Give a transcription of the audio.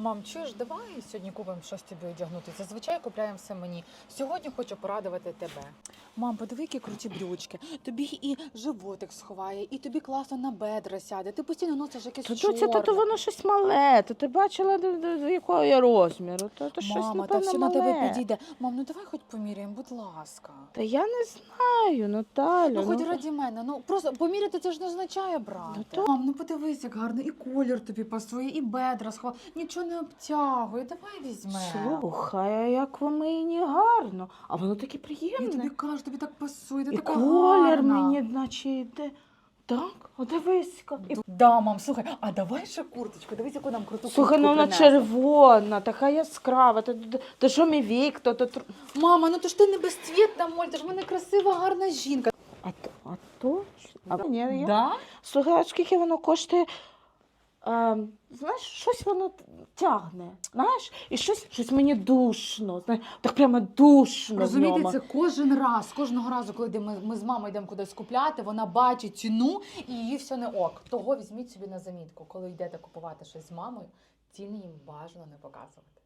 Мам, чуєш, давай сьогодні купимо щось тобі одягнути. Зазвичай купляємо все мені. Сьогодні хочу порадувати тебе. Мам, подиви, які круті брючки. Тобі і животик сховає, і тобі класно на бедра сяде. Ти постійно носиш якесь То чорне. доця, то, то воно щось мале. То ти бачила, до, до, до якого я розміру. То, то щось, Мама, та напевно, все на мале. тебе підійде. Мам, ну давай хоч поміряємо, будь ласка. Та я не знаю, Наталя. Ну, хоч ну, раді мене. Ну просто поміряти це ж не означає брати. Ну, то- Мам, ну подивись, як гарно, і колір тобі пасує, і бедра схова. Нічого не обтягує. Давай візьмемо. Слухай, а як воно мені гарно. А воно таке Я приємне. тобі кажу, тобі так пасує, ти І така колір гарна. мені, наче йде. Так, о, дивись-ка. І... Да, мам, слухай, а давай ще курточку, дивись, яку нам круту Слухай, ну вона червона, така яскрава. То що мій вік, то, то, тр- Мама, ну то ж ти не безцвітна моль, ти ж в мене красива, гарна жінка. А, то- а то? А, ні, я... Да? Слухай, а скільки воно коштує? А, знаєш, щось воно тягне. Знаєш, і щось, щось мені душно. Знаєш, так прямо душно. в Розумієте, ньому. це кожен раз, кожного разу, коли ми, ми з мамою йдемо кудись купляти, вона бачить ціну і її все не ок. Того візьміть собі на замітку, коли йдете купувати щось з мамою, ціни їм бажано не показувати.